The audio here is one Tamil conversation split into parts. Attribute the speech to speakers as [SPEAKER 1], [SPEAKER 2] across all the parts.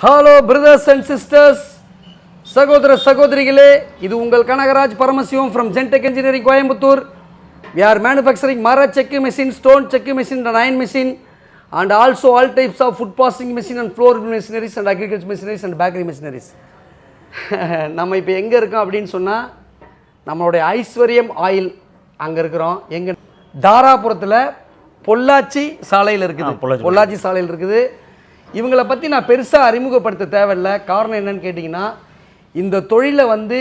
[SPEAKER 1] ஹலோ பிரதர்ஸ் அண்ட் சிஸ்டர்ஸ் சகோதர சகோதரிகளே இது உங்கள் Kanagaraj Paramasivam from Gentech engineering Coimbatore. We are manufacturing மர செக்கு machine stone cheque machine and iron machine and also all types of food processing machine and flour machineries and agriculture machineries and bakery machineries நம்ம இப்போ எங்கே இருக்கோம் அப்படின்னு சொன்னால் நம்மளுடைய ஐஸ்வர்யம் ஆயில் அங்கே இருக்கிறோம். எங்கே? தாராபுரத்தில் பொள்ளாச்சி சாலையில் இருக்குது.
[SPEAKER 2] பொள்ளாச்சி.
[SPEAKER 1] பொள்ளாச்சி சாலையில் இருக்குது. இவங்களை பற்றி நான் பெருசாக அறிமுகப்படுத்த தேவையில்ல. காரணம் என்னன்னு கேட்டிங்கன்னா இந்த தொழிலை வந்து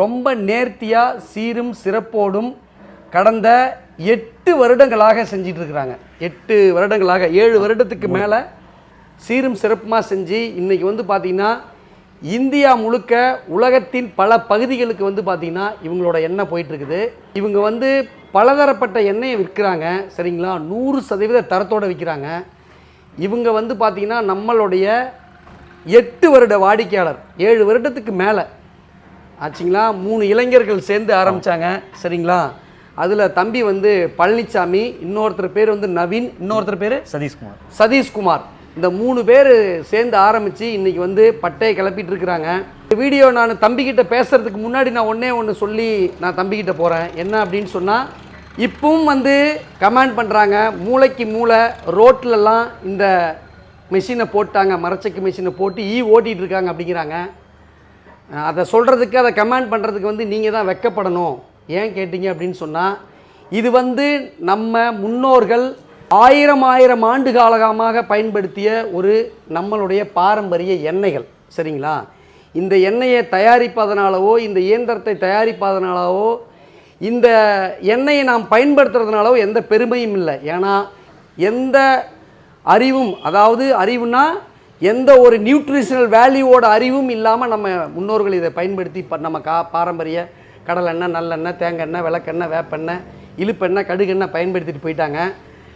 [SPEAKER 1] ரொம்ப நேர்த்தியாக சீரும் சிறப்போடும் கடந்த எட்டு வருடங்களாக செஞ்சிட்ருக்கிறாங்க எட்டு வருடங்களாக ஏழு வருடத்துக்கு மேலே சீரும் சிறப்புமாக செஞ்சு இன்றைக்கி வந்து பார்த்திங்கன்னா இந்தியா முழுக்க உலகத்தின் பல பகுதிகளுக்கு வந்து பார்த்திங்கன்னா இவங்களோட எண்ணெய் போயிட்டுருக்குது. இவங்க வந்து பலதரப்பட்ட எண்ணெயை விற்கிறாங்க. சரிங்களா? நூறு சதவீத தரத்தோடு விற்கிறாங்க. இவங்க வந்து பார்த்திங்கன்னா நம்மளுடைய எட்டு வருட வாடிக்கையாளர். ஏழு வருடத்துக்கு மேலே. ஆச்சுங்களா? மூணு இளைஞர்கள் சேர்ந்து ஆரம்பித்தாங்க சரிங்களா? அதில் தம்பி வந்து பழனிசாமி இன்னொருத்தர் பேர் வந்து நவீன் இன்னொருத்தர் பேர்
[SPEAKER 2] சதீஷ்குமார்.
[SPEAKER 1] சதீஷ்குமார். இந்த மூணு பேர் சேர்ந்து ஆரம்பித்து இன்றைக்கி வந்து பட்டையை கிளப்பிட்டு இருக்கிறாங்க. இந்த வீடியோ நான் தம்பிக்கிட்ட பேசுகிறதுக்கு முன்னாடி நான் ஒன்றே ஒன்று சொல்லி நான் தம்பிக்கிட்ட போகிறேன் என்ன அப்படின்னு சொன்னால் இப்பவும் வந்து கமெண்ட் பண்ணுறாங்க மூளைக்கு மூளை ரோட்லலாம் இந்த மிஷினை போட்டாங்க. மரச்சக்கு மிஷினை போட்டு ஈ ஓட்டிகிட்டு இருக்காங்க அப்படிங்கிறாங்க. அதை சொல்கிறதுக்கு அதை கமெண்ட் பண்ணுறதுக்கு வந்து நீங்கள் தான் வெக்கப்படணும். ஏன் கேட்டிங்க அப்படின்னு சொன்னால் இது வந்து நம்ம முன்னோர்கள் ஆயிரம் ஆயிரம் ஆண்டு காலகமாக பயன்படுத்திய ஒரு நம்மளுடைய பாரம்பரிய எண்ணெய்கள். சரிங்களா? இந்த எண்ணெயை தயாரிப்பதனாலவோ இந்த இயந்திரத்தை தயாரிப்பதனாலவோ இந்த எண்ணெயை நாம் பயன்படுத்துறதுனாலோ எந்த பெருமையும் இல்லை. ஏன்னா எந்த அறிவும் அதாவது அறிவுனா எந்த ஒரு நியூட்ரிஷனல் வேல்யூவோட அறிவும் இல்லாமல் நம்ம முன்னோர்கள் இதை பயன்படுத்தி ப- நம்ம கா பாரம்பரிய கடலெண்ணெய் நல்லெண்ணெய் தேங்காய் விளக்கெண்ணெய் வேப்பெண்ணெய் இழுப்பெண்ணெய் கடுகெண்ணெய் பயன்படுத்திட்டு போயிட்டாங்க.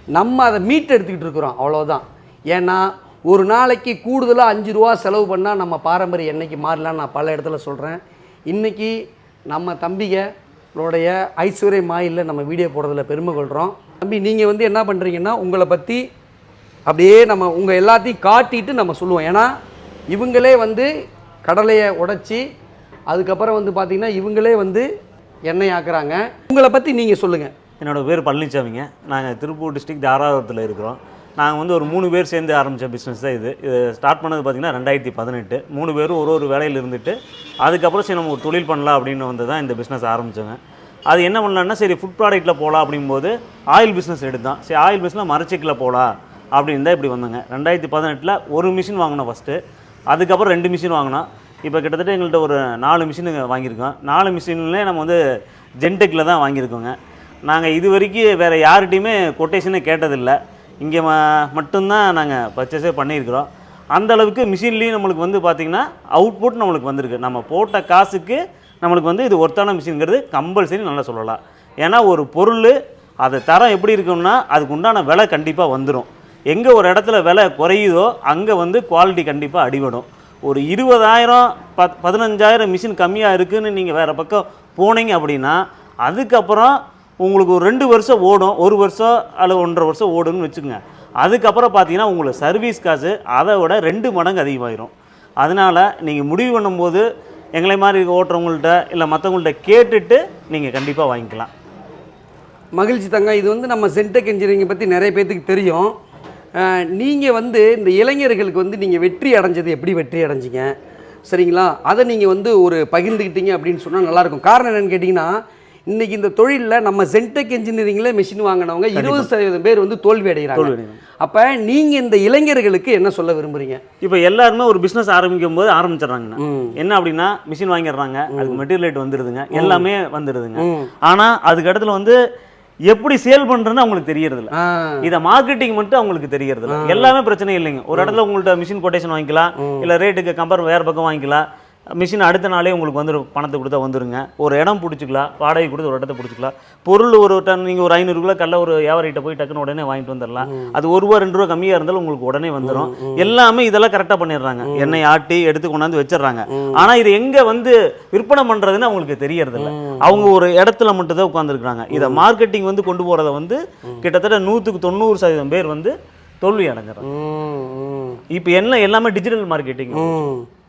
[SPEAKER 1] நம்ம அதை மீட் எடுத்துக்கிட்டு இருக்கிறோம் அவ்வளோதான் ஏன்னா ஒரு நாளைக்கு கூடுதலாக அஞ்சு ரூபா செலவு பண்ணால் நம்ம பாரம்பரிய எண்ணெய்க்கு மாறலாம்னு நான் பல இடத்துல சொல்கிறேன் இன்றைக்கி நம்ம உங்களுடைய ஐஸ்வர்ய மாயிலில் நம்ம வீடியோ போடுறதுல பெருமை கொள்கிறோம் தம்பி நீங்கள் வந்து என்ன பண்ணுறீங்கன்னா உங்களை பற்றி அப்படியே நம்ம உங்கள் எல்லாத்தையும் காட்டிட்டு நம்ம சொல்லுவோம். ஏன்னா இவங்களே வந்து கடலையை உடச்சி அதுக்கப்புறம் வந்து பார்த்திங்கன்னா இவங்களே வந்து எண்ணெய் ஆக்குறாங்க. உங்களை பற்றி நீங்கள் சொல்லுங்கள்
[SPEAKER 2] என்னோடய பேர் பழனிசாமிங்க நாங்கள் திருப்பூர் டிஸ்ட்ரிக்ட் தாராபுரத்தில் இருக்கிறோம். நாங்கள் வந்து ஒரு மூணு பேர் சேர்ந்து ஆரம்பித்த பிஸ்னஸ் தான் இது. இது ஸ்டார்ட் பண்ணது பார்த்திங்கன்னா ரெண்டாயிரத்தி பதினெட்டு. மூணு பேரும் ஒரு ஒரு வேலையில் இருந்துட்டு அதுக்கப்புறம் சரி நம்ம ஒரு தொழில் பண்ணலாம் அப்படின்னு வந்து தான் இந்த பிஸ்னஸ் ஆரம்பித்தோங்க அது என்ன பண்ணலான்னா சரி ஃபுட் ப்ராடக்ட்டில் போகலாம் அப்படிங்கும்போது ஆயில் பிஸ்னஸ் எடுத்தான் சரி ஆயில் பிஸ்னஸ் மரச்சிக்கில் போகலாம் அப்படின்னு தான் இப்படி வந்தோங்க. ரெண்டாயிரத்தி பதினெட்டில் ஒரு மிஷின் வாங்கினோம் ஃபஸ்ட்டு அதுக்கப்புறம் ரெண்டு மிஷின் வாங்கினோம். இப்போ கிட்டத்தட்ட எங்கள்கிட்ட ஒரு நாலு மிஷின் வாங்கியிருக்கோம். நாலு மிஷின்லேயே நம்ம வந்து ஜென்டெக்கில் தான் வாங்கியிருக்கோங்க. நாங்கள் இது வரைக்கும் வேறு யார்கிட்டையுமே கொட்டேஷனே கேட்டதில்லை. இங்கே ம மட்டும்தான் நாங்கள் பர்ச்சேஸே பண்ணியிருக்கிறோம். அந்த அளவுக்கு மிஷின்லேயும் நம்மளுக்கு வந்து பார்த்திங்கன்னா அவுட்புட் நம்மளுக்கு வந்திருக்கு. நம்ம போட்ட காசுக்கு நம்மளுக்கு வந்து இது ஒர்த்தான மிஷின்ங்கிறது கம்பல்சரி நல்லா சொல்லலாம். ஏன்னா ஒரு பொருள் அது தரம் எப்படி இருக்கும்னா அதுக்கு உண்டான விலை கண்டிப்பாக வந்துடும் எங்கே ஒரு இடத்துல விலை குறையுதோ அங்கே வந்து குவாலிட்டி கண்டிப்பாக அடிபடும். ஒரு இருபதாயிரம் பத் பதினஞ்சாயிரம் மிஷின் கம்மியாக இருக்குதுன்னு நீங்கள் வேறு பக்கம் போனீங்க அப்படின்னா அதுக்கப்புறம் உங்களுக்கு ஒரு ரெண்டு வருஷம் ஓடும் ஒரு வருஷம் அல்லது ஒன்றரை வருஷம் ஓடும்னு வச்சுக்கோங்க. அதுக்கப்புறம் பார்த்தீங்கன்னா உங்களுக்கு சர்வீஸ் காசு அதை விட ரெண்டு மடங்கு அதிகமாயிரும். அதனால் நீங்கள் முடிவு பண்ணும்போது எங்களை மாதிரி ஓட்டுறவங்கள்ட்ட இல்லை மற்றவங்கள்ட்ட கேட்டுட்டு நீங்கள் கண்டிப்பாக வாங்கிக்கலாம்.
[SPEAKER 1] மகிழ்ச்சி தங்க இது வந்து நம்ம சென்டெக் இன்ஜினியரிங்கை பற்றி நிறைய பேர்த்துக்கு தெரியும். நீங்கள் வந்து இந்த இளைஞர்களுக்கு வந்து நீங்கள் வெற்றி அடைஞ்சது எப்படி வெற்றி அடைஞ்சிங்க? சரிங்களா? அதை நீங்கள் வந்து ஒரு பகிர்ந்துக்கிட்டீங்க அப்படின்னு சொன்னால் நல்லாயிருக்கும் காரணம் என்னென்னு கேட்டிங்கன்னா இன்றைக்கி இந்த தொழிலில் நம்ம சென்டெக் இன்ஜினியரிங்கில் மிஷின் வாங்கினவங்க இருபது சதவீதம் பேர் வந்து தோல்வி அடைகிறாங்க. அப்போ நீங்கள் இந்த இளைஞர்களுக்கு என்ன சொல்ல விரும்புகிறீங்க
[SPEAKER 2] இப்போ எல்லாருமே ஒரு பிஸ்னஸ் ஆரம்பிக்கும் போது ஆரம்பிச்சிடுறாங்கண்ணா. என்ன அப்படின்னா மிஷின் வாங்கிடுறாங்க அதுக்கு மெட்டீரியல் ரேட் வந்துடுதுங்க எல்லாமே வந்துடுதுங்க. ஆனால் அதுக்கு இடத்துல வந்து எப்படி சேல் பண்ணுறதுன்னு அவங்களுக்கு தெரியறதில்ல.
[SPEAKER 1] ஆ.
[SPEAKER 2] இதை மார்க்கெட்டிங் மட்டும் அவங்களுக்கு தெரியறது இல்ல எல்லாமே பிரச்சனை இல்லைங்க. ஒரு இடத்துல உங்கள்ட்ட மிஷின் கொட்டேஷன் வாங்கிக்கலாம் இல்ல ரேட்டுக்கு கம்பேர் வேற பக்கம் வாங்கிக்கலாம். மிஷின் அடுத்த நாளே உங்களுக்கு வந்து பணத்தை கொடுத்தா வந்துருங்க. ஒரு இடம் பிடிச்சிக்கலாம் வாடகை கொடுத்து ஒரு இடத்த பிடிச்சிக்கலாம். பொருள் ஒரு டன் நீங்கள் ஒரு ஐநூறு கிலோ கல்ல ஒரு வியாபாரிகிட்ட போய் டக்குன்னு உடனே வாங்கிட்டு வந்துடலாம் அது ஒரு ரூபா ரெண்டு ரூபா கம்மியாக இருந்தாலும் உங்களுக்கு உடனே வந்துடும் எல்லாமே இதெல்லாம் கரெக்டாக பண்ணிடுறாங்க. எண்ணெய் ஆட்டி எடுத்து கொண்டாந்து வச்சிடுறாங்க. ஆனால் இது எங்கே வந்து விற்பனை பண்ணுறதுன்னு அவங்களுக்கு தெரியறது இல்ல அவங்க ஒரு இடத்துல மட்டும் தான் உட்காந்துருக்குறாங்க இதை மார்க்கெட்டிங் வந்து கொண்டு போகிறத வந்து கிட்டத்தட்ட நூற்றுக்கு தொண்ணூறு சதவீதம் பேர் வந்து தோல்வி அடைஞ்சிடறாங்க இப்போ என்ன எல்லாமே டிஜிட்டல் மார்க்கெட்டிங்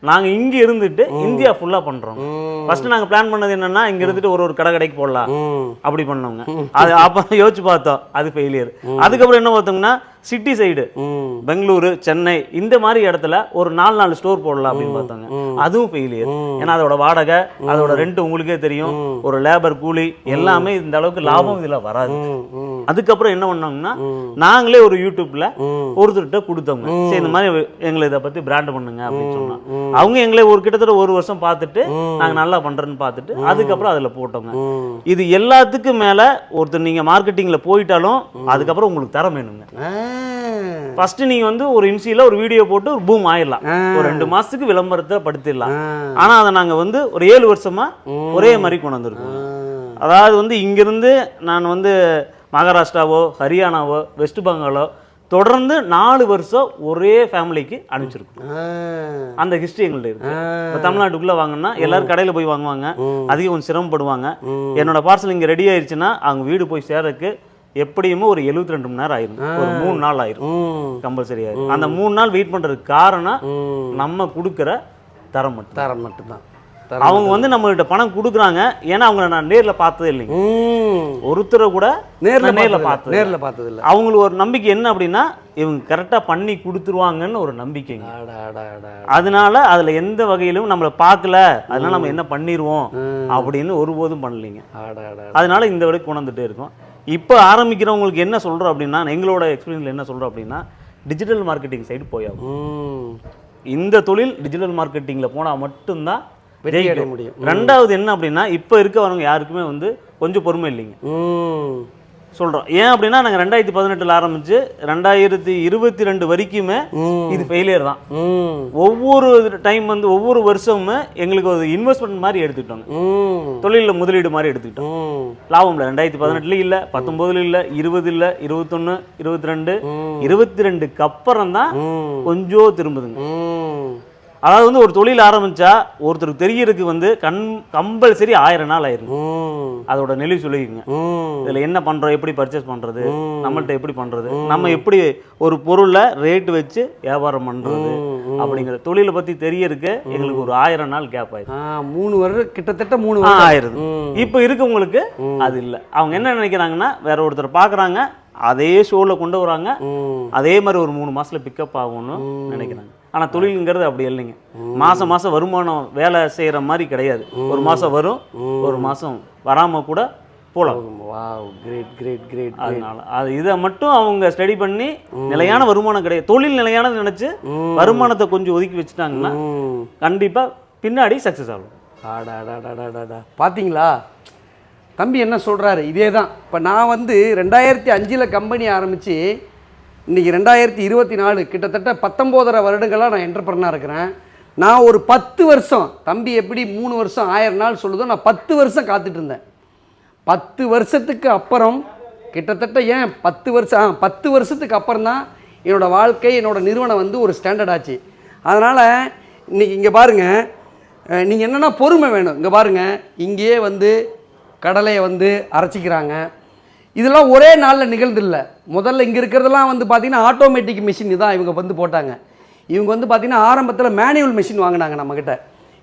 [SPEAKER 2] நாங்க இங்க இருந்துட்டு இந்தியா ஃபுல்லா பண்றோம். ஃபர்ஸ்ட் நாங்க பிளான் பண்ணது என்னன்னா இங்க இருந்துட்டு ஒரு ஒரு கடை கடைக்கு போடலாம். அப்படி பண்ணவங்க. அது அப்ப யோசிச்சு பார்த்தோம் அது ஃபெயிலியர் அதுக்கப்புறம் என்ன பார்த்தோம்னா சிட்டி சைடு. பெங்களூரு சென்னை இந்த மாதிரி இடத்துல ஒரு நாலு நாலு ஸ்டோர் போடலாம் அப்படின்னு பார்த்தாங்க. அதுவும் ஃபெயிலியர் ஏன்னா அதோட வாடகை அதோட ரெண்ட் உங்களுக்கே தெரியும். ஒரு லேபர் கூலி எல்லாமே இந்த அளவுக்கு லாபம் இதுல வராது. அதுக்கப்புறம் என்ன பண்ணோம்னா நாங்களே ஒரு யூடியூப்ல. ஒருத்தர்கிட்ட கொடுத்தோங்க சரி இந்த மாதிரி எங்களை இதை பத்தி பிராண்ட் பண்ணுங்க அப்படின்னு சொன்னா அவங்க எங்களை ஒரு கிட்டத்தட்ட ஒரு வருஷம் பார்த்துட்டு நாங்க நல்லா பண்றேன்னு பார்த்துட்டு அதுக்கப்புறம் அதுல போட்டோங்க. இது எல்லாத்துக்கும் மேல ஒருத்தர் நீங்க மார்க்கெட்டிங்ல போயிட்டாலும் அதுக்கப்புறம் உங்களுக்கு தரம் வேணுங்க. ஃபர்ஸ்ட் நீங்க வந்து ஒரு இன்சியில ஒரு வீடியோ போட்டு ஒரு பூம் ஆயிடலாம். ஒரு ரெண்டு மாசத்துக்கு விளம்பரத்தை படுத்திடலாம். ஆனா அதை நாங்க வந்து ஒரு ஏழு வருஷமா ஒரே மாதிரி கொண்டு வந்திருக்கோம். அதாவது வந்து இங்கிருந்து நான் வந்து மகாராஷ்டிராவோ ஹரியானாவோ வெஸ்ட் பெங்காலோ தொடர்ந்து நாலு வருஷம் ஒரே ஃபேமிலிக்கு அனுப்பிச்சிருக்கோம். அந்த ஹிஸ்ட்ரி எங்கள்ட்ட இருக்கு. இப்போ தமிழ்நாட்டுக்குள்ள வாங்கினா எல்லாரும் கடையில் போய் வாங்குவாங்க. அதிகம் கொஞ்சம் சிரமப்படுவாங்க. என்னோட பார்சல் இங்கே ரெடி ஆயிடுச்சுன்னா அவங்க வீடு போய் சேரக்கு எப்படியுமே ஒரு 72 ரெண்டு மணி நேரம் ஆயிரும் ஒரு மூணு நாள் ஆயிரும். கம்பல்சரி ஆயிரும் அந்த மூணு நாள் வெயிட் பண்றதுக்கு காரணம். நம்ம கொடுக்குற தரம் மட்டும்
[SPEAKER 1] தரம் மட்டும்தான்
[SPEAKER 2] அவங்க வந்து நம்மகிட்ட பணம் கொடுக்குறாங்க ஏன்னா அவங்கள நான் நேர்ல பார்த்ததே இல்லைங்க. ஒருத்தரை கூட
[SPEAKER 1] நேர்ல
[SPEAKER 2] நேர்ல
[SPEAKER 1] பார்த்தது நேர்ல பார்த்தது இல்ல
[SPEAKER 2] அவங்களுக்கு ஒரு நம்பிக்கை என்ன அப்படின்னா இவங்க கரெக்டா பண்ணி கொடுத்துருவாங்கன்னு ஒரு நம்பிக்கைங்க. அதனால அதுல எந்த வகையிலும் நம்மளை பார்க்கல அதனால நம்ம என்ன பண்ணிடுவோம். அப்படின்னு ஒருபோதும் பண்ணலைங்க. அதனால இந்த வரைக்கும் கொண்டு வந்துட்டே இருக்கோம் இப்போ ஆரம்பிக்கிறவங்களுக்கு என்ன சொல்றோம் அப்படின்னா எங்களோட எக்ஸ்பீரியன்ஸ்ல என்ன சொல்றோம் அப்படின்னா டிஜிட்டல் மார்க்கெட்டிங் சைடு போயாகும். இந்த தொழில் டிஜிட்டல் மார்க்கெட்டிங்ல போனா மட்டும்தான்
[SPEAKER 1] வெற்றி அடைய. முடியும்
[SPEAKER 2] ரெண்டாவது என்ன அப்படின்னா இப்போ இருக்கவங்க யாருக்குமே வந்து கொஞ்சம் பொறுமை இல்லைங்க
[SPEAKER 1] ம்.
[SPEAKER 2] சொல்றோம் ஏன் அப்படின்னா நாங்கள் ரெண்டாயிரத்தி பதினெட்டில் ஆரம்பிச்சு ரெண்டாயிரத்தி இருபத்தி ரெண்டு வரைக்குமே. இது ஃபெயிலியர் தான். ஒவ்வொரு டைம் வந்து ஒவ்வொரு வருஷமும் எங்களுக்கு ஒரு இன்வெஸ்ட்மெண்ட் மாதிரி எடுத்துக்கிட்டோங்க. தொழிலில் முதலீடு மாதிரி எடுத்துக்கிட்டோம். லாபம் இல்லை ரெண்டாயிரத்தி பதினெட்டுலையும் இல்லை பத்தொம்போதுல இல்லை இருபது இல்லை இருபத்தொன்று இருபத்தி ரெண்டு. இருபத்தி ரெண்டுக்கு அப்புறம் தான். கொஞ்சம் திரும்புதுங்க. அதாவது வந்து ஒரு தொழில் ஆரம்பிச்சா ஒருத்தருக்கு தெரியறதுக்கு வந்து கண் கம்பல்சரி ஆயிரம் நாள் ஆயிருங்க
[SPEAKER 1] ம்.
[SPEAKER 2] அதோட நெளிவு சொல்லிக்கங்க. இதுல என்ன பண்றோம் எப்படி பர்ச்சேஸ் பண்றது. நம்மள்ட்ட எப்படி பண்றது நம்ம எப்படி ஒரு பொருளை ரேட் வச்சு வியாபாரம் பண்றது. அப்படிங்கிற தொழிலை பத்தி தெரியறதுக்கு எங்களுக்கு ஒரு ஆயிரம் நாள் கேப் ஆயிடும்
[SPEAKER 1] ஆ, மூணு வருடம் கிட்டத்தட்ட மூணு வருடம்
[SPEAKER 2] ஆயிருது. இப்போ இருக்கவங்களுக்கு அது இல்லை அவங்க என்ன நினைக்கிறாங்கன்னா வேற ஒருத்தர் பார்க்குறாங்க அதே ஷோவில் கொண்டு வராங்க. அதே மாதிரி ஒரு மூணு மாசத்துல பிக்கப் ஆகும்னு நினைக்கிறாங்க ஆனா தொழிலுங்கிறது அப்படி இல்லைங்க. மாசம் மாசம் வருமானம் வேலை செய்யற மாதிரி கிடையாது. ஒரு மாசம் வரும் ஒரு மாசம் வராம கூட போலாம்.
[SPEAKER 1] வாவ் கிரேட் கிரேட் கிரேட்
[SPEAKER 2] அதனால அது இதை மட்டும் அவங்க ஸ்டடி பண்ணி நிலையான வருமானம் கிடையாது தொழில் நிலையானது நினைச்சு. வருமானத்தை கொஞ்சம் ஒதுக்கி வச்சுட்டாங்கன்னா
[SPEAKER 1] ம்.
[SPEAKER 2] கண்டிப்பா பின்னாடி சக்சஸ் ஆகும்.
[SPEAKER 1] ஆடாடாடாடாடா பார்த்தீங்களா தம்பி என்ன சொல்கிறாரு இதே தான் இப்போ நான் வந்து ரெண்டாயிரத்தி அஞ்சில் கம்பெனி ஆரம்பித்து இன்றைக்கி ரெண்டாயிரத்தி இருபத்தி நாலு கிட்டத்தட்ட பத்தொம்போதரை வருடங்களாக நான் என்டர்பிரனாக இருக்கிறேன். நான் ஒரு பத்து வருஷம் தம்பி எப்படி மூணு வருஷம் ஆயிரம் நாள் சொல்லுதோ நான் பத்து வருஷம் காத்துட்டு இருந்தேன். பத்து வருஷத்துக்கு அப்புறம் கிட்டத்தட்ட ஏன் பத்து வருஷம் ஆ பத்து வருஷத்துக்கு அப்புறம் தான் என்னோடய வாழ்க்கை என்னோடய நிறுவனம் வந்து ஒரு ஸ்டாண்டர்ட் ஆச்சு. அதனால் இன்றைக்கி இங்கே பாருங்கள் நீங்கள் என்னென்னா பொறுமை வேணும். இங்கே பாருங்கள் இங்கேயே வந்து கடலையை வந்து அரைச்சிக்கிறாங்க. இதெல்லாம் ஒரே நாளில் நிகழ்ந்தில்ல. முதல்ல இங்கே இருக்கிறதெல்லாம் வந்து பார்த்திங்கன்னா ஆட்டோமேட்டிக் மிஷின் தான் இவங்க வந்து போட்டாங்க. இவங்க வந்து பார்த்திங்கன்னா ஆரம்பத்தில் மேனுவல் மிஷின் வாங்கினாங்க நம்மக்கிட்ட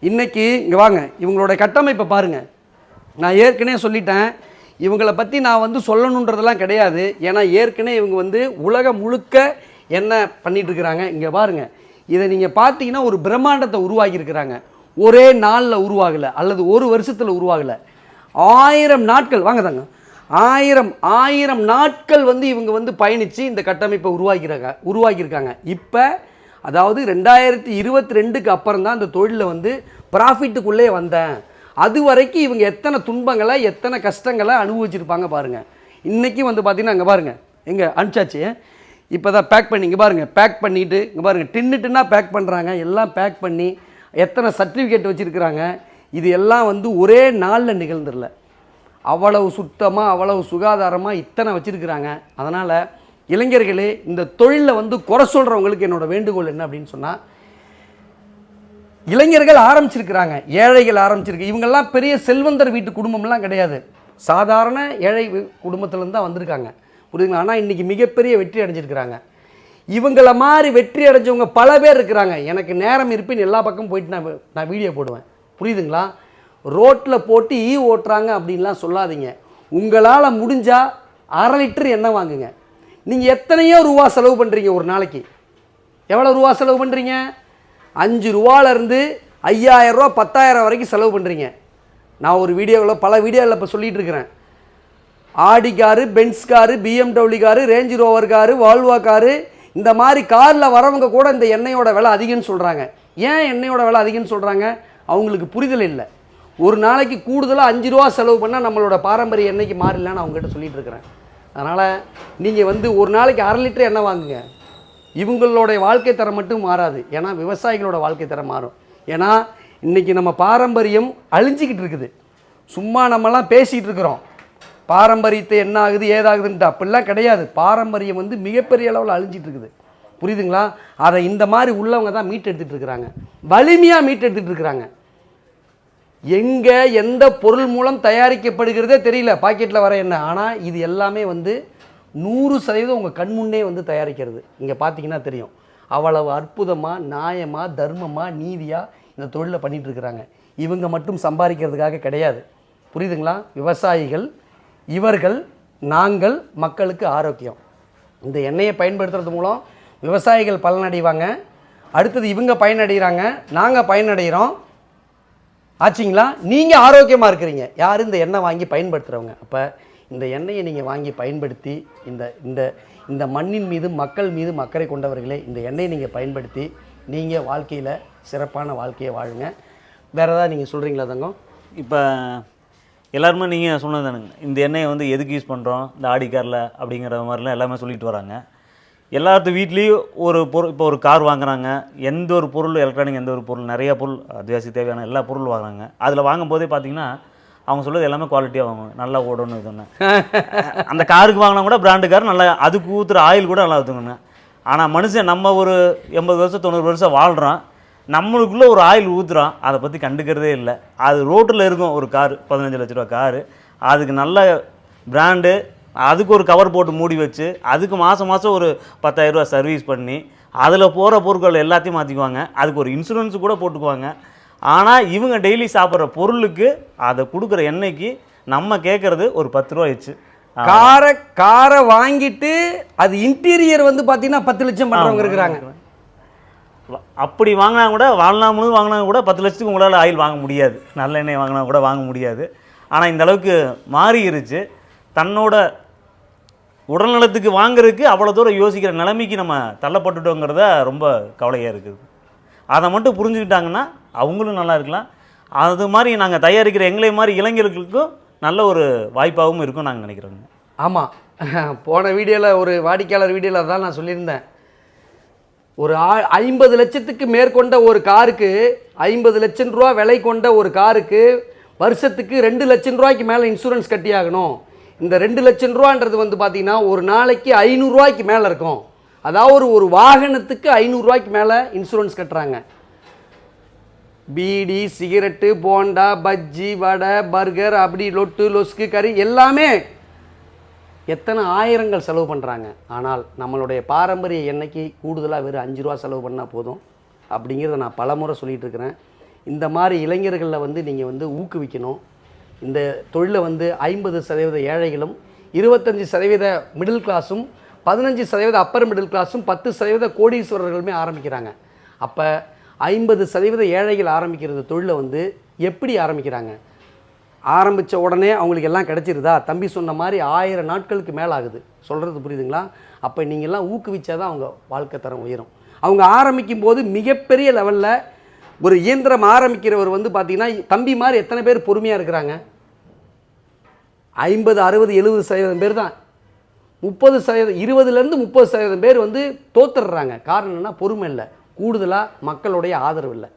[SPEAKER 1] இன்றைக்கி இங்கே வாங்க இவங்களோட கட்டமைப்பை பாருங்கள் நான் ஏற்கனவே சொல்லிட்டேன் இவங்களை பற்றி நான் வந்து சொல்லணுன்றதெல்லாம் கிடையாது. ஏன்னா ஏற்கனவே இவங்க வந்து உலகம் முழுக்க என்ன பண்ணிட்டு இருக்கிறாங்க இங்கே பாருங்கள் இதை நீங்கள் பார்த்தீங்கன்னா ஒரு பிரம்மாண்டத்தை உருவாக்கியிருக்கிறாங்க ஒரே நாளில் உருவாகலை அல்லது ஒரு வருஷத்தில் உருவாகலை. ஆயிரம் நாட்கள் வாங்க தாங்க. ஆயிரம் ஆயிரம் நாட்கள் வந்து இவங்க வந்து பயணித்து இந்த கட்டமைப்பை உருவாக்கிறாங்க உருவாக்கியிருக்காங்க. இப்போ அதாவது ரெண்டாயிரத்தி இருபத்தி ரெண்டுக்கு அப்புறம் தான் இந்த தொழிலில் வந்து ப்ராஃபிட்டுக்குள்ளே வந்தேன். அது வரைக்கும் இவங்க எத்தனை துன்பங்களை எத்தனை கஷ்டங்களை அனுபவிச்சிருப்பாங்க பாருங்கள் இன்றைக்கி வந்து பார்த்தீங்கன்னா அங்கே பாருங்கள் எங்கே அனுப்பிச்சாச்சு. இப்போ தான் பேக் பண்ணி இங்கே பாருங்கள் பேக் பண்ணிவிட்டு இங்கே பாருங்கள் டின்னு டின்னாக பேக் பண்ணுறாங்க எல்லாம் பேக் பண்ணி எத்தனை சர்டிஃபிகேட் வச்சுருக்கிறாங்க. இது எல்லாம் வந்து ஒரே நாளில் நிகழ்ந்துடல. அவ்வளவு சுத்தமாக அவ்வளவு சுகாதாரமாக இத்தனை வச்சுருக்கிறாங்க. அதனால் இளைஞர்களே இந்த தொழிலில் வந்து குறை சொல்கிறவங்களுக்கு என்னோட வேண்டுகோள் என்ன அப்படின்னு சொன்னால் இளைஞர்கள் ஆரம்பிச்சிருக்கிறாங்க ஏழைகள் ஆரம்பிச்சிருக்கு. இவங்கெல்லாம் பெரிய செல்வந்தர் வீட்டு குடும்பம்லாம் கிடையாது. சாதாரண ஏழை குடும்பத்துலேருந்து தான் வந்திருக்காங்க. புரியுதுங்களா? ஆனால் இன்றைக்கி மிகப்பெரிய வெற்றி அடைஞ்சிருக்கிறாங்க. இவங்கள மாதிரி வெற்றி அடைஞ்சவங்க பல பேர் இருக்கிறாங்க. எனக்கு நேரம் இருப்பின் எல்லா பக்கமும் போயிட்டு நான் நான் வீடியோ போடுவேன். புரியுதுங்களா? ரோட்டில் போட்டு ஈ ஓட்டுறாங்க அப்படின்லாம் சொல்லாதீங்க. உங்களால் முடிஞ்சால் அரை லிட்டர் எண்ணெய் வாங்குங்க. நீங்கள் எத்தனையோ ரூபா செலவு பண்ணுறீங்க ஒரு நாளைக்கு. எவ்வளோ ரூபா செலவு பண்ணுறீங்க அஞ்சு ரூபாலேருந்து ஐயாயிரம் ரூபா பத்தாயிரம் வரைக்கும் செலவு பண்ணுறீங்க நான் ஒரு வீடியோவில் பல வீடியோவில் இப்போ சொல்லிட்டு இருக்கிறேன். Audi car Benz car BMW car Range Rover car Volvo car இந்த மாதிரி காரில் வரவங்க கூட இந்த எண்ணெயோட விலை அதிகம்னு சொல்கிறாங்க ஏன் எண்ணெயோட விலை அதிகம்னு சொல்கிறாங்க அவங்களுக்கு புரிதல் இல்லை. ஒரு நாளைக்கு கூடுதலாக அஞ்சு ரூபா செலவு பண்ணால் நம்மளோட பாரம்பரிய எண்ணெய்க்கு மாறிடலான்னு அவங்ககிட்ட சொல்லிட்டு இருக்கிறேன். அதனால் நீங்கள் வந்து ஒரு நாளைக்கு அரை லிட்டர் எண்ணெய் வாங்குங்க. இவங்களோடைய வாழ்க்கை தரம் மட்டும் மாறாது. ஏன்னா விவசாயிகளோட வாழ்க்கை தரம் மாறும். ஏன்னா இன்றைக்கி நம்ம பாரம்பரியம் அழிஞ்சிக்கிட்டு இருக்குது. சும்மா நம்மலாம் பேசிகிட்டு இருக்கிறோம். பாரம்பரியத்தை என்ன ஆகுது ஏதாகுதுன்ட்டு. அப்படிலாம் கிடையாது. பாரம்பரியம் வந்து மிகப்பெரிய அளவில் அழிஞ்சிட்டு இருக்குது. புரியுதுங்களா? அதை இந்த மாதிரி உள்ளவங்க தான் மீட்டெடுத்துட்டு இருக்கிறாங்க. வலிமையாக மீட்டெடுத்துட்டு இருக்கிறாங்க. எங்கே எந்த பொருள் மூலம் தயாரிக்கப்படுகிறதே தெரியல. பாக்கெட்டில் வர என்ன ஆனால் இது எல்லாமே வந்து நூறு சதவீதம் உங்கள் கண் முன்னே வந்து தயாரிக்கிறது. இங்கே பார்த்தீங்கன்னா தெரியும். அவ்வளவு அற்புதமாக நியாயமாக தர்மமாக நீதியாக இந்த தொழிலை பண்ணிகிட்ருக்குறாங்க இவங்க மட்டும் சம்பாதிக்கிறதுக்காக கிடையாது. புரியுதுங்களா? விவசாயிகள் இவர்கள் நாங்கள் மக்களுக்கு ஆரோக்கியம். இந்த எண்ணெயை பயன்படுத்துறது மூலம் விவசாயிகள் பலனடைவாங்க. அடுத்தது இவங்க பயனடைகிறாங்க. நாங்கள் பயனடைகிறோம். ஆச்சுங்களா? நீங்கள் ஆரோக்கியமாக இருக்கிறீங்க. யார் இந்த எண்ணெய் வாங்கி பயன்படுத்துகிறவங்க அப்போ இந்த எண்ணெயை நீங்கள் வாங்கி பயன்படுத்தி இந்த இந்த இந்த மண்ணின் மீது மக்கள் மீது அக்கறை கொண்டவர்களே இந்த எண்ணெயை நீங்கள் பயன்படுத்தி நீங்கள் வாழ்க்கையில் சிறப்பான வாழ்க்கையை வாழுங்க. வேறு ஏதாவது நீங்கள் சொல்கிறீங்களா தங்கம்?
[SPEAKER 2] இப்போ எல்லாருமே நீங்கள் சொன்னது தானுங்க. இந்த எண்ணெயை வந்து எதுக்கு யூஸ் பண்ணுறோம் இந்த ஆடி காரில் அப்படிங்கிற மாதிரிலாம் எல்லாமே சொல்லிட்டு வராங்க. எல்லாத்து வீட்லேயும் ஒரு பொருள் இப்போ ஒரு கார் வாங்குறாங்க எந்த ஒரு பொருள் எலக்ட்ரானிக் எந்த ஒரு பொருள் நிறைய பொருள் அத்தியாவசிய தேவையான எல்லா பொருள் வாங்குறாங்க. அதில் வாங்கும்போதே பார்த்தீங்கன்னா அவங்க சொல்கிறது எல்லாமே குவாலிட்டியாக வாங்குவாங்க. நல்லா ஓடணும் இதுன்னு அந்த காருக்கு வாங்கினா கூட பிராண்டு கார் நல்லா அதுக்கு ஊற்றுற ஆயில் கூட நல்லா ஊற்றுங்கண்ணே ஆனால் மனுஷன் நம்ம ஒரு எண்பது வருஷம் தொண்ணூறு வருஷம் வாழ்கிறோம் நம்மளுக்குள்ளே ஒரு ஆயில் ஊற்றுறோம் அதை பற்றி கண்டுக்கிறதே இல்லை. அது ரோட்டில் இருக்கும் ஒரு கார் பதினஞ்சு லட்ச ரூபா காரு. அதுக்கு நல்ல பிராண்டு அதுக்கு ஒரு கவர் போட்டு மூடி வச்சு அதுக்கு மாதம் மாதம் ஒரு பத்தாயிரரூபா சர்வீஸ் பண்ணி அதில் போகிற பொருட்கள் எல்லாத்தையும் மாற்றிக்குவாங்க அதுக்கு ஒரு இன்சூரன்ஸ் கூட போட்டுக்குவாங்க. ஆனால் இவங்க டெய்லி சாப்பிட்ற பொருளுக்கு அதை கொடுக்குற எண்ணெய்க்கு நம்ம கேட்குறது ஒரு பத்து ரூபா வச்சு
[SPEAKER 1] காரை காரை வாங்கிட்டு அது இன்டீரியர் வந்து பார்த்தீங்கன்னா பத்து லட்சம் பண்ணுறவங்க இருக்கிறாங்க.
[SPEAKER 2] அப்படி வாங்கினா கூட வாழ்நாள் வாங்கினா கூட பத்து லட்சத்துக்கு உங்களால் ஆயில் வாங்க முடியாது. நல்ல எண்ணெய் வாங்கினா கூட வாங்க முடியாது. ஆனால் இந்த அளவுக்கு மாறிருச்சு. தன்னோட உடல்நலத்துக்கு வாங்குறதுக்கு அவ்வளோ தூரம் யோசிக்கிற நிலைமைக்கு நம்ம தள்ளப்பட்டுட்டோங்கிறத ரொம்ப கவலையாக இருக்குது. அதை மட்டும் புரிஞ்சுக்கிட்டாங்கன்னா அவங்களும் நல்லா இருக்கலாம். அது மாதிரி நாங்கள் தயாரிக்கிற எங்களை மாதிரி இளைஞர்களுக்கும் நல்ல ஒரு வாய்ப்பாகவும் இருக்கும் நாங்கள் நினைக்கிறோங்க.
[SPEAKER 1] ஆமாம் போன வீடியோவில் ஒரு வாடிக்கையாளர் வீடியோவில் தான் நான் சொல்லியிருந்தேன். ஒரு ஆ ஐம்பது லட்சத்துக்கு மேற்கொண்ட ஒரு காருக்கு ஐம்பது லட்சம் ரூபா விலை கொண்ட ஒரு காருக்கு வருஷத்துக்கு ரெண்டு லட்சம் ரூபாய்க்கு மேலே இன்சூரன்ஸ் கட்டியாகணும். இந்த ரெண்டு லட்சம் ரூபான்றது வந்து பார்த்தீங்கன்னா ஒரு நாளைக்கு ஐநூறுரூவாய்க்கு மேலே இருக்கும். அதாவது ஒரு ஒரு வாகனத்துக்கு ஐநூறுரூவாய்க்கு மேலே இன்சூரன்ஸ் கட்டுறாங்க. பீடி சிகரெட்டு போண்டா பஜ்ஜி வடை பர்கர் அப்படி லொட்டு லொஸ்கு கறி எல்லாமே எத்தனை ஆயிரங்கள் செலவு பண்ணுறாங்க ஆனால் நம்மளுடைய பாரம்பரிய எண்ணெய்க்கு கூடுதலாக வெறும் அஞ்சு ரூபா செலவு பண்ணால் போதும். அப்படிங்கிறத நான் பலமுறை சொல்லிட்டு இருக்கிறேன். இந்த மாதிரி இளைஞர்களில் வந்து நீங்கள் வந்து ஊக்குவிக்கணும். இந்த தொழிலை வந்து ஐம்பது சதவீத ஏழைகளும் இருபத்தஞ்சி சதவீத மிடில் கிளாஸும் பதினஞ்சு சதவீத அப்பர் மிடில் கிளாஸும் பத்து சதவீத கோடீஸ்வரர்களுமே ஆரம்பிக்கிறாங்க. அப்போ ஐம்பது சதவீத ஏழைகள் ஆரம்பிக்கிறது தொழிலை வந்து எப்படி ஆரம்பிக்கிறாங்க? ஆரம்பித்த உடனே அவங்களுக்கு எல்லாம் கிடச்சிருதா? தம்பி சொன்ன மாதிரி ஆயிரம் நாட்களுக்கு மேலே ஆகுது சொல்கிறது புரியுதுங்களா? அப்போ நீங்கள்லாம் ஊக்குவிச்சா தான் அவங்க வாழ்க்கை தரம் உயரும். அவங்க ஆரம்பிக்கும் போது மிகப்பெரிய லெவலில் ஒரு இயந்திரம் ஆரம்பிக்கிறவர் வந்து பார்த்திங்கன்னா தம்பி மாதிரி எத்தனை பேர் பொறுமையாக இருக்கிறாங்க? ஐம்பது அறுபது எழுபது சதவீதம் பேர் தான். முப்பது சதவீதம் இருபதுலேருந்து முப்பது சதவீதம் பேர் வந்து தோத்துடுறாங்க. காரணம் என்னன்னா பொறுமை இல்லை. கூடுதலாக மக்களுடைய ஆதரவு இல்லை.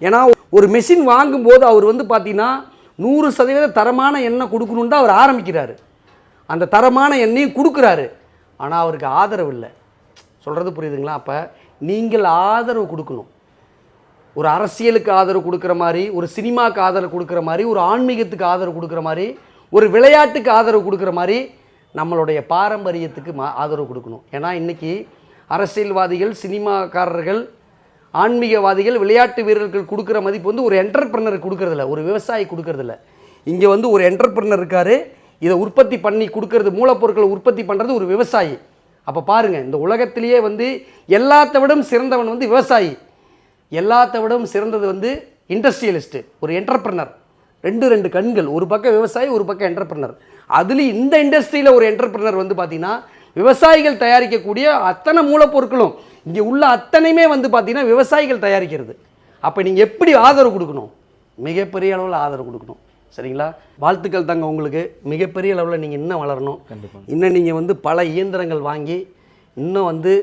[SPEAKER 1] ஏன்னா ஒரு மெஷின் வாங்கும்போது அவர் வந்து பார்த்தீங்கன்னா நூறு சதவீத தரமான எண்ணெய் கொடுக்கணுன்னு தான் அவர் ஆரம்பிக்கிறாரு. அந்த தரமான எண்ணெயும் கொடுக்குறாரு. ஆனால் அவருக்கு ஆதரவு இல்லை. சொல்கிறது புரியுதுங்களா? அப்போ நீங்கள் ஆதரவு கொடுக்கணும். ஒரு அரசியலுக்கு ஆதரவு கொடுக்குற மாதிரி ஒரு சினிமாவுக்கு ஆதரவு கொடுக்குற மாதிரி ஒரு ஆன்மீகத்துக்கு ஆதரவு கொடுக்குற மாதிரி ஒரு விளையாட்டுக்கு ஆதரவு கொடுக்குற மாதிரி நம்மளுடைய பாரம்பரியத்துக்கு மா ஆதரவு கொடுக்கணும். ஏன்னா இன்றைக்கி அரசியல்வாதிகள் சினிமாக்காரர்கள் ஆன்மீகவாதிகள் விளையாட்டு வீரர்கள் கொடுக்குற மதிப்பு வந்து ஒரு என்டர்பிரனர் கொடுக்குறதில்ல. ஒரு விவசாயி கொடுக்குறதில்ல. இங்கே வந்து ஒரு என்டர்பிரனர் இருக்கார். இதை உற்பத்தி பண்ணி கொடுக்கறது மூலப்பொருட்களை உற்பத்தி பண்ணுறது ஒரு விவசாயி. அப்போ பாருங்கள் இந்த உலகத்திலேயே வந்து எல்லாத்த விடவும் சிறந்தவன் வந்து விவசாயி. எல்லாத்த விடவும் சிறந்தது வந்து இண்டஸ்ட்ரியலிஸ்ட்டு ஒரு என்டர்பிரனர் ரெண்டு ரெண்டு கண்கள் ஒரு பக்கம் விவசாயி ஒரு பக்கம் என்டர்பிரனர் அதுலேயும் இந்த இண்டஸ்ட்ரியில் ஒரு என்டர்பிரனர் வந்து பார்த்தீங்கன்னா விவசாயிகள் தயாரிக்கக்கூடிய அத்தனை மூலப்பொருட்களும் இங்கே உள்ள அத்தனையுமே வந்து பார்த்தீங்கன்னா விவசாயிகள் தயாரிக்கிறது. அப்போ நீங்கள் எப்படி ஆதரவு கொடுக்கணும்? மிகப்பெரிய அளவில் ஆதரவு கொடுக்கணும். சரிங்களா? வாழ்த்துக்கள் தாங்க உங்களுக்கு. மிகப்பெரிய அளவில் நீங்கள் இன்னும் வளரணும். இன்னும் நீங்கள் வந்து பல இயந்திரங்கள் வாங்கி இன்னும் வந்து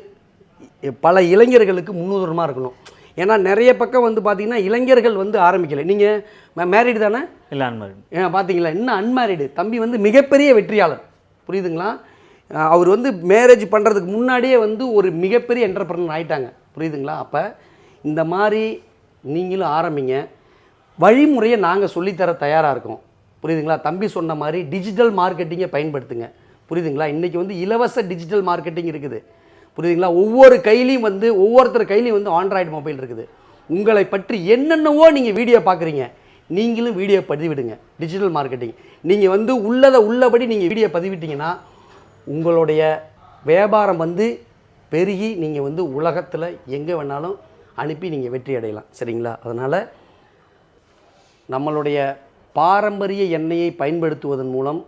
[SPEAKER 1] பல இளைஞர்களுக்கு முன்னுதாரணமாக இருக்கணும். ஏன்னா நிறைய பக்கம் வந்து பார்த்தீங்கன்னா இளைஞர்கள் வந்து ஆரம்பிக்கலை. நீங்கள் மேரிடு தானே?
[SPEAKER 2] இல்லை அன்மாரி
[SPEAKER 1] ஏன் பார்த்தீங்களா இன்னும் அன்மேரிடு தம்பி வந்து மிகப்பெரிய வெற்றியாளர். புரியுதுங்களா? அவர் வந்து மேரேஜ் பண்ணுறதுக்கு முன்னாடியே வந்து ஒரு மிகப்பெரிய என்டர்பிரனர் ஆயிட்டாங்க. புரியுதுங்களா? அப்போ இந்த மாதிரி நீங்களும் ஆரம்பிங்க. வழிமுறையை நாங்கள் சொல்லித்தர தயாராக இருக்கோம். புரியுதுங்களா? தம்பி சொன்ன மாதிரி டிஜிட்டல் மார்க்கெட்டிங்கை பயன்படுத்துங்க. புரியுதுங்களா? இன்றைக்கி வந்து இலவச டிஜிட்டல் மார்க்கெட்டிங் இருக்குது. புரியுதுங்களா? ஒவ்வொரு கையிலையும் வந்து ஒவ்வொருத்தர் கையிலையும் வந்து ஆண்ட்ராய்டு மொபைல் இருக்குது. உங்களை பற்றி என்னென்னவோ நீங்கள் வீடியோ பார்க்குறீங்க. நீங்களும் வீடியோ பதிவிடுங்க. டிஜிட்டல் மார்க்கெட்டிங் நீங்கள் வந்து உள்ளதை உள்ளபடி நீங்கள் வீடியோ பதிவிட்டீங்கன்னா உங்களுடைய வியாபாரம் வந்து பெருகி நீங்கள் வந்து உலகத்தில் எங்கே வேணாலும் அனுப்பி நீங்கள் வெற்றி அடையலாம். சரிங்களா? அதனால் நம்மளுடைய பாரம்பரிய எண்ணெயை பயன்படுத்துவதன் மூலம்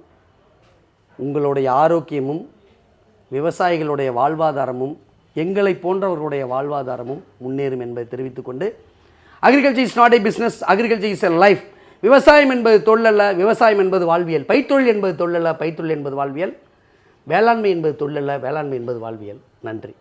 [SPEAKER 1] உங்களுடைய ஆரோக்கியமும் விவசாயிகளுடைய வாழ்வாதாரமும் எங்களை போன்றவர்களுடைய வாழ்வாதாரமும் முன்னேறும் என்பதை தெரிவித்துக்கொண்டு agriculture is not a business agriculture is a life விவசாயம் என்பது தொழிலல்ல விவசாயம் என்பது வாழ்வியல். பைத்தொழில் என்பது தொழிலல்ல பைத்தொழில் என்பது வாழ்வியல். வேளாண்மை என்பது தொழிலல்ல வேளாண்மை என்பது வாழ்வியல். நன்றி.